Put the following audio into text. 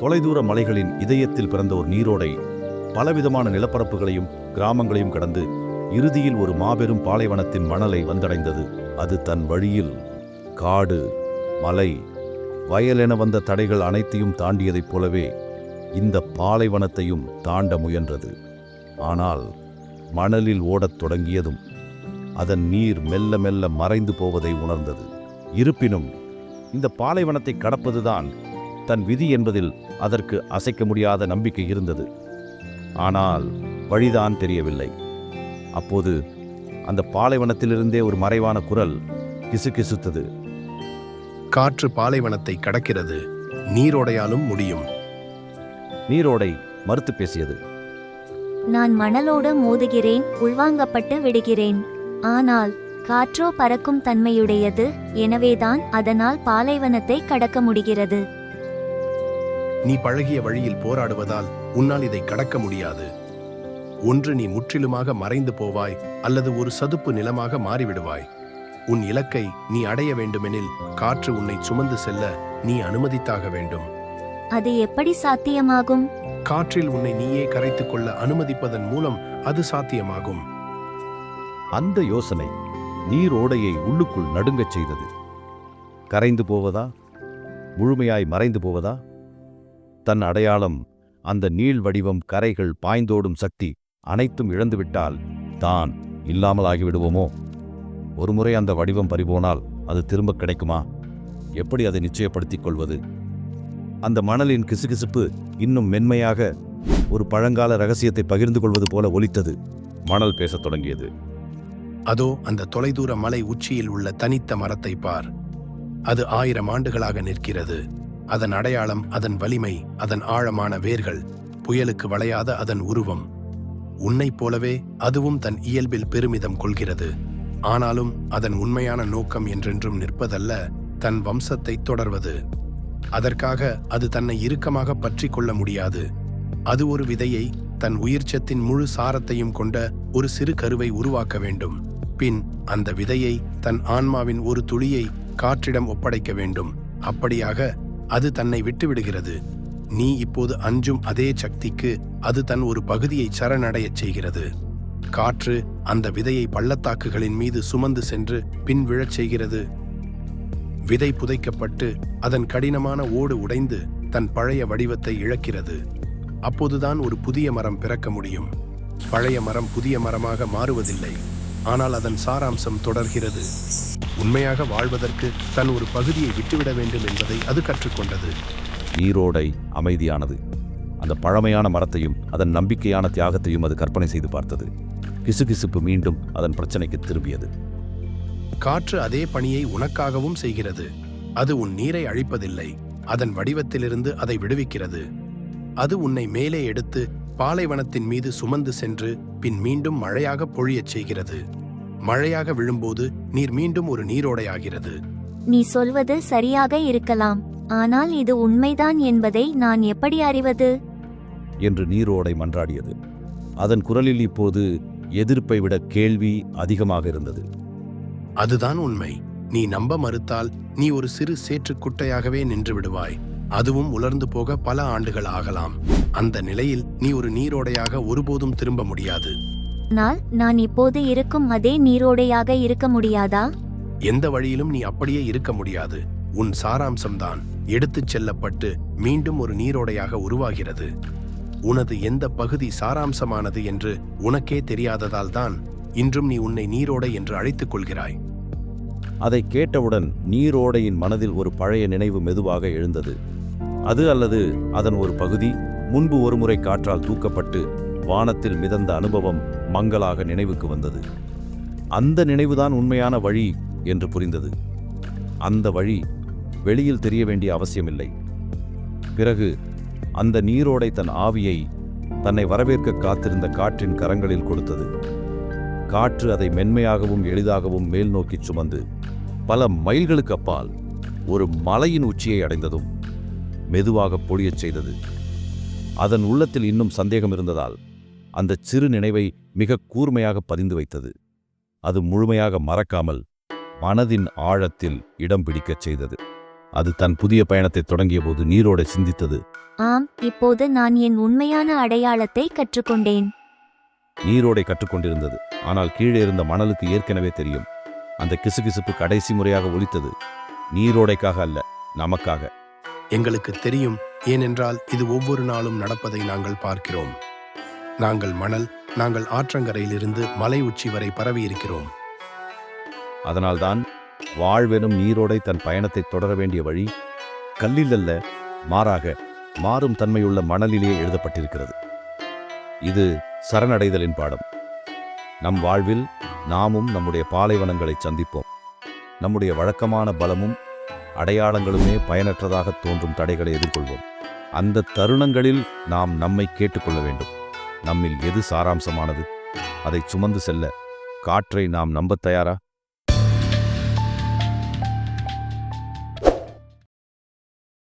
தொலைதூர மலைகளின் இதயத்தில் பிறந்த ஒரு நீரோடை பலவிதமான நிலப்பரப்புகளையும் கிராமங்களையும் கடந்து இறுதியில் ஒரு மாபெரும் பாலைவனத்தின் மணலை வந்தடைந்தது. அது தன் வழியில் காடு மலை வயலென வந்த தடைகள் அனைத்தையும் தாண்டியதைப் போலவே இந்த பாலைவனத்தையும் தாண்ட முயன்றது. ஆனால் மணலில் ஓடத் தொடங்கியதும் அதன் நீர் மெல்ல மெல்ல மறைந்து போவதை உணர்ந்தது. இருப்பினும் இந்த பாலைவனத்தை கடப்பதுதான் தன் விதி என்பதில் அதற்கு அசைக்க முடியாத நம்பிக்கை இருந்தது. ஆனால் வழிதான் தெரியவில்லை. அப்போது அந்த பாலைவனத்திலிருந்தே ஒரு மறைவான குரல் கிசுகிசுத்தது. காற்று பாலைவனத்தை கடக்கிறது. நீரோடையாலும் முடியும். நீரோடை மறுத்து பேசியது. நான் மணலோடு மோதுகிறேன் உள்வாங்கப்பட்டு விடுகிறேன். ஆனால் காற்றோ பறக்கும் தன்மையுடையது. எனவேதான் அதனால் பாலைவனத்தை கடக்க முடிகிறது. நீ பழகிய வழியில் போராடுவதால் உன்னால் இதை கடக்க முடியாது. ஒன்று நீ முற்றிலுமாக மறைந்து போவாய் அல்லது ஒரு சதுப்பு நிலமாக மாறிவிடுவாய். உன் இலக்கை நீ அடைய வேண்டுமெனில் காற்று உன்னை சுமந்து செல்ல நீ அனுமதித்தாக வேண்டும். அது எப்படி சாத்தியமாகும்? காற்றில் உன்னை நீயே கரைத்துக் கொள்ள அனுமதிப்பதன் மூலம் அது சாத்தியமாகும். அந்த யோசனை நீரோடையை உள்ளுக்குள் நடுங்கச் செய்தது. கரைந்து போவதா? முழுமையாய் மறைந்து போவதா? தன் அடையாளம் அந்த நீள் வடிவம் கரைகள் பாய்ந்தோடும் சக்தி அனைத்தும் இழந்துவிட்டால் தான் இல்லாமல் ஆகிவிடுவோமோ ஒருமுறை அந்த வடிவம் பறிபோனால் அது திரும்ப கிடைக்குமா? எப்படி அதை நிச்சயப்படுத்திக் கொள்வது அந்த மணலின் கிசுகிசுப்பு இன்னும் மென்மையாக ஒரு பழங்கால ரகசியத்தை பகிர்ந்து கொள்வது போல ஒலித்தது. மணல் பேசத் தொடங்கியது. அதோ அந்த தொலைதூர மலை உச்சியில் உள்ள தனித்த மரத்தை பார். அது ஆயிரம் ஆண்டுகளாக நிற்கிறது. அதன் அடையாளம் அதன் வலிமை அதன் ஆழமான வேர்கள் புயலுக்கு வளையாத அதன் உருவம். உன்னைப் போலவே அதுவும் தன் இயல்பில் பெருமிதம் கொள்கிறது. ஆனாலும் அதன் உண்மையான நோக்கம் என்றென்றும் நிற்பதல்ல தன் வம்சத்தை தொடர்வது. அதற்காக அது தன்னை இறுக்கமாக பற்றி கொள்ள முடியாது. அது ஒரு விதையை தன் உயிர்ச்சத்தின் முழு சாரத்தையும் கொண்ட ஒரு சிறு கருவை உருவாக்க வேண்டும். பின் அந்த விதையை தன் ஆன்மாவின் ஒரு துளியை காற்றிடம் ஒப்படைக்க வேண்டும். அப்படியாக அது தன்னை விட்டுவிடுகிறது. நீ இப்போது அஞ்சும் அதே சக்திக்கு அது தன் ஒரு பகுதியை சரணடையச் செய்கிறது. காற்று அந்த விதையை பள்ளத்தாக்குகளின் மீது சுமந்து சென்று பின் விழச் செய்கிறது. விதை புதைக்கப்பட்டு அதன் கடினமான ஓடு உடைந்து தன் பழைய வடிவத்தை இழக்கிறது. அப்போதுதான் ஒரு புதிய மரம் பிறக்க முடியும். பழைய மரம் புதிய மரமாக மாறுவதில்லை. ஆனால் அதன் சாராம்சம் தொடர்கிறது. உண்மையாக வாழ்வதற்கு தன் ஒரு பகுதியை விட்டுவிட வேண்டும் என்பதை அது கற்றுக்கொண்டது. நீரோடை அமைதியானது. அந்த பழமையான மரத்தையும் அதன் நம்பிக்கையான தியாகத்தையும் அது கற்பனை செய்து பார்த்தது. கிசுகிசுப்பு மீண்டும் அதன் பிரச்சனைக்கு திரும்பியது. காற்று அதே பணியை உனக்காகவும் செய்கிறது. அது உன் நீரை அழிப்பதில்லை. அதன் வடிவத்திலிருந்து அதை விடுவிக்கிறது. அது உன்னை மேலே எடுத்து பாலைவனத்தின் மீது சுமந்து சென்று பின் மீண்டும் மழையாக பொழியச் செய்கிறது. மழையாக விழும்போது நீர் மீண்டும் ஒரு நீரோடையாகிறது. நீ சொல்வது சரியாக இருக்கலாம். ஆனால் இது உண்மைதான் என்பதை நான் எப்படி அறிவது? என்று நீரோடை மன்றாடியது. அதன் குரலில் இப்போது எதிர்ப்பை விட கேள்வி அதிகமாக இருந்தது. அதுதான் உண்மை. நீ நம்ப மறுத்தால் நீ ஒரு சிறு சேற்றுக் குட்டையாகவே நின்று விடுவாய். அதுவும் உலர்ந்து போக பல ஆண்டுகள் ஆகலாம். அந்த நிலையில் நீ ஒரு நீரோடையாக ஒருபோதும் திரும்ப முடியாது. ஆனால் நான் இப்போது இருக்கும் அதே நீரோடையாக இருக்க முடியாதா? எந்த வழியிலும் நீ அப்படியே இருக்க முடியாது. உன் சாராம்சம்தான். எடுத்துச் செல்லப்பட்டு மீண்டும் ஒரு நீரோடையாக உருவாகிறது. உனது எந்த பகுதி சாராம்சமானது என்று உனக்கே தெரியாததால் தான் இன்றும் நீ உன்னை நீரோடை என்று அழைத்துக் கொள்கிறாய். அதை கேட்டவுடன் நீரோடையின் மனதில் ஒரு பழைய நினைவு மெதுவாக எழுந்தது. அது அல்லது அதன் ஒரு பகுதி முன்பு ஒருமுறை காற்றால் தூக்கப்பட்டு வானத்தில் மிதந்த அனுபவம் மங்கலாக நினைவுக்கு வந்தது. அந்த நினைவுதான் உண்மையான வழி என்று புரிந்தது. அந்த வழி வெளியில் தெரிய வேண்டிய அவசியமில்லை. பிறகு அந்த நீரோடை தன் ஆவியை தன்னை வரவேற்க காத்திருந்த காற்றின் கரங்களில் கொடுத்தது. காற்று அதை மென்மையாகவும் எளிதாகவும் மேல் நோக்கிச் சுமந்து பல மைல்களுக்கு அப்பால் ஒரு மலையின் உச்சியை அடைந்ததும் மெதுவாக பொழியச் செய்தது. அதன் உள்ளத்தில் இன்னும் சந்தேகம் இருந்ததால் அந்த சிறு நினைவை மிக கூர்மையாக பதிந்து வைத்தது. அது முழுமையாக மறக்காமல் மனதின் ஆழத்தில் இடம் பிடிக்கச் செய்தது. அது தன் புதிய பயணத்தை தொடங்கியபோது நீரோடை சிந்தித்தது. ஆம் இப்போது நான் என் உண்மையான அடையாளத்தை கற்றுக்கொண்டேன். நீரோடை கற்றுக்கொண்டிருந்தது. ஆனால் கீழே இருந்த மணலுக்கு ஏற்கனவே தெரியும். அந்த கிசுகிசுப்பு கடைசி முறையாக ஒலித்தது. நீரோடைக்காக அல்ல நமக்காக. எங்களுக்கு தெரியும் ஏனென்றால் இது ஒவ்வொரு நாளும் நடப்பதை நாங்கள் பார்க்கிறோம். நாங்கள் மணல் நாங்கள் ஆற்றங்கரையிலிருந்து மலை உச்சி வரை பரவியிருக்கிறோம். அதனால்தான் வாழ்வெனும் நீரோடை தன் பயணத்தை தொடர வேண்டிய வழி கல்லில் அல்ல மாறாக மாறும் தன்மையுள்ள மணலிலேயே எழுதப்பட்டிருக்கிறது. இது சரணடைதலின் பாடம். நம் வாழ்வில் நாமும் நம்முடைய பாலைவனங்களை சந்திப்போம். நம்முடைய வழக்கமான பலமும் அடையாளங்களுமே பயனற்றதாக தோன்றும் தடைகளை எதிர்கொள்வோம். அந்த தருணங்களில் நாம் நம்மை கேட்டுக்கொள்ள வேண்டும். நம்மில் எது சாராம்சமானது? அதை சுமந்து செல்ல காற்றை நாம் நம்பத் தயாரா?